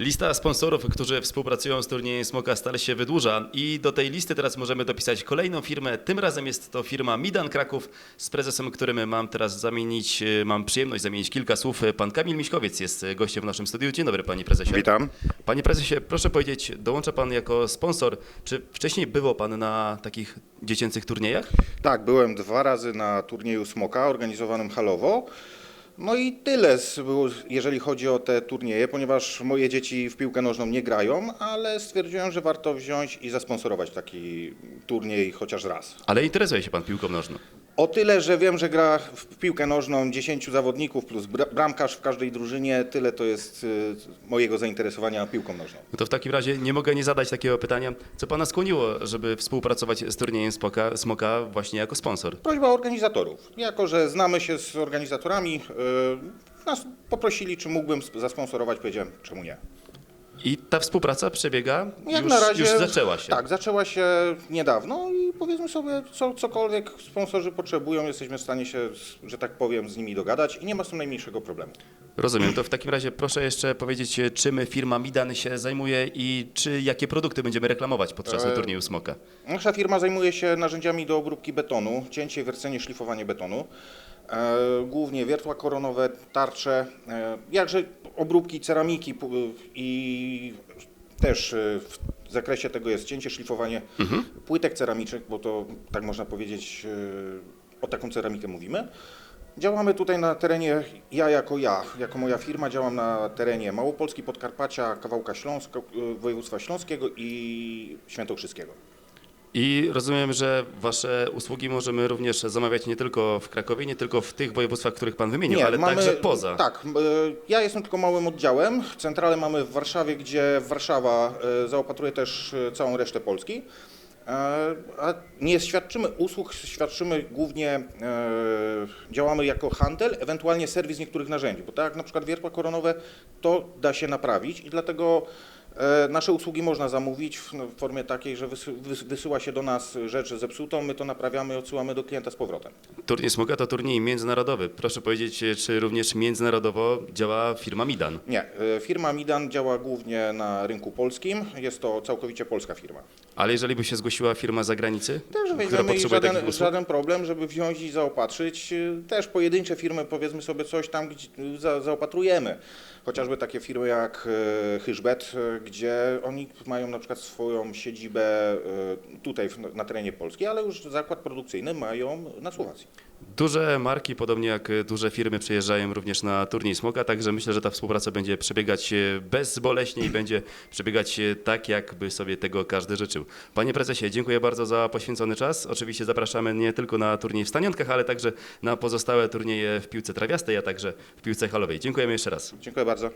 Lista sponsorów, którzy współpracują z turniejem Smoka stale się wydłuża i do tej listy teraz możemy dopisać kolejną firmę. Tym razem jest to firma Midan Kraków, z prezesem, którym mam teraz zamienić, e, mam przyjemność zamienić kilka słów. Pan Kamil Miśkowiec jest gościem w naszym studiu. Dzień dobry panie prezesie. Witam. Panie prezesie, proszę powiedzieć, dołącza pan jako sponsor. Czy wcześniej było pan na takich dziecięcych turniejach? Tak, byłem dwa razy na turnieju Smoka organizowanym halowo. No i tyle, jeżeli chodzi o te turnieje, ponieważ moje dzieci w piłkę nożną nie grają, ale stwierdziłem, że warto wziąć i zasponsorować taki turniej chociaż raz. Ale interesuje się pan piłką nożną. O tyle, że wiem, że gra w piłkę nożną 10 zawodników plus bra- bramkarz w każdej drużynie, tyle to jest y, mojego zainteresowania piłką nożną. No to w takim razie nie mogę nie zadać takiego pytania, co pana skłoniło, żeby współpracować z turniejem Smoka, Smoka właśnie jako sponsor? Prośba organizatorów. Jako, że znamy się z organizatorami, y, nas poprosili, czy mógłbym sp- zasponsorować, powiedziałem, czemu nie. I ta współpraca przebiega, Jak już, na razie, już zaczęła się. Tak, zaczęła się niedawno i powiedzmy sobie, co, cokolwiek sponsorzy potrzebują, jesteśmy w stanie się, że tak powiem, z nimi dogadać i nie ma z tym najmniejszego problemu. Rozumiem. To w takim razie proszę jeszcze powiedzieć, czym firma Midan się zajmuje i czy jakie produkty będziemy reklamować podczas E, turnieju Smoka. Nasza firma zajmuje się narzędziami do obróbki betonu, cięcie, wiercenie, szlifowanie betonu. E, głównie wiertła koronowe, tarcze, e, jakże obróbki ceramiki i też e, w zakresie tego jest cięcie, szlifowanie płytek ceramicznych, bo to tak można powiedzieć, e, o taką ceramikę mówimy. Działamy tutaj na terenie, ja jako ja, jako moja firma działam na terenie Małopolski, Podkarpacia, kawałka Śląska, e, województwa śląskiego i świętokrzyskiego. I rozumiem, że wasze usługi możemy również zamawiać nie tylko w Krakowie, nie tylko w tych województwach, których pan wymienił, ale także poza. Tak, e, ja jestem tylko małym oddziałem. Centralę mamy w Warszawie, gdzie Warszawa e, zaopatruje też e, całą resztę Polski. A nie świadczymy usług, świadczymy głównie, działamy jako handel, ewentualnie serwis niektórych narzędzi, bo tak jak na przykład wiertła koronowe, to da się naprawić i dlatego nasze usługi można zamówić w no, formie takiej, że wysy- wys- wysyła się do nas rzecz zepsutą, my to naprawiamy i odsyłamy do klienta z powrotem. Turniej Smoka to turniej międzynarodowy. Proszę powiedzieć, czy również międzynarodowo działa firma Midan? Nie, e, firma Midan działa głównie na rynku polskim. Jest to całkowicie polska firma. Ale jeżeli by się zgłosiła firma z zagranicy, Też która potrzebuje takich żaden, usług? żaden problem, żeby wziąć i zaopatrzyć. E, Też pojedyncze firmy, powiedzmy sobie coś tam gdzie za, zaopatrujemy. Chociażby takie firmy jak e, Hyżbet, e, gdzie oni mają na przykład swoją siedzibę e, tutaj na terenie Polski, ale już zakład produkcyjny mają na Słowacji. Duże marki, podobnie jak duże firmy, przyjeżdżają również na turniej Smoka, także myślę, że ta współpraca będzie przebiegać e, bezboleśnie i będzie przebiegać e, tak, jakby sobie tego każdy życzył. Panie prezesie, dziękuję bardzo za poświęcony czas. Oczywiście zapraszamy nie tylko na turniej w Stanionkach, ale także na pozostałe turnieje w piłce trawiastej, a także w piłce halowej. Dziękujemy jeszcze raz. Dziękuję bardzo.